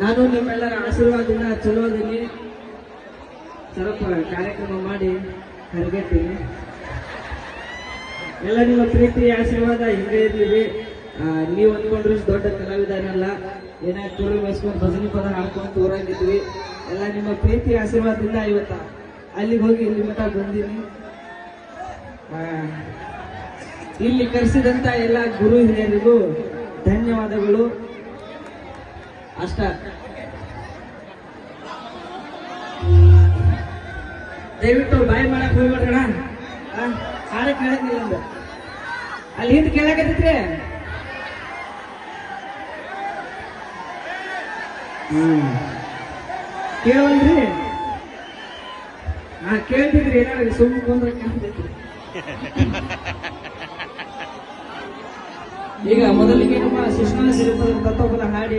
ನಾನು ನಿಮ್ಮೆಲ್ಲರ ಆಶೀರ್ವಾದದಿಂದ ಚಲೋ ಅದೀನಿ ಸ್ವಲ್ಪ ಕಾರ್ಯಕ್ರಮ ಮಾಡಿ ಕರಗತ್ತೀನಿ ಎಲ್ಲ ನಿಮ್ಮ ಪ್ರೀತಿ, ಆಶೀರ್ವಾದ, ಹಿಂದೆ ಇರ್ಲಿ ನೀವು ಅಂದ್ಕೊಂಡ್ರಿ ದೊಡ್ಡ ಕಲಾವಿದನಲ್ಲ ಏನೇ ತುಳು ಮೇಸ್ಕೊಂಡು ಭಜನೆ ಪದ ಹಾಡ್ಕೊಂಡು ಊರಾಗಿದ್ವಿ ಎಲ್ಲ ನಿಮ್ಮ ಪ್ರೀತಿ, ಆಶೀರ್ವಾದದಿಂದ ಇವತ್ತ ಅಲ್ಲಿಗೆ ಹೋಗಿ ಇಲ್ಲಿ ಮಠ ಬಂದೀನಿ. ಇಲ್ಲಿ ಕರೆಸಿದಂತ ಎಲ್ಲ ಗುರು ಹಿರಿಯರಿಗೂ ಧನ್ಯವಾದಗಳು. ಅಷ್ಟ. ದಯವಿಟ್ಟು ಬಾಯಿ ಮಾಡಕ್ ಹೋಗ್ಬಿಡ್ರಣ ಹಾಡಕ್ ಕೇಳಂಗಿಲ್ಲ ಅಲ್ಲಿ ಹಿಂದ್ ಕೇಳಕತ್ತೈತ್ರಿ ಹ್ಮ್. ಕೇಳಲ್ರಿ ಹಾ ಕೇಳ್ತಿದ್ರಿ ಏನಾರ ಸುಮ್ಮ ಬಂದ್ರೆ ಈಗ ಮೊದಲಿಗೆ ನಮ್ಮ ಶಿಕ್ಷಣ ಸಿರಿಪದ ತತ್ವಪದ ಹಾಡಿ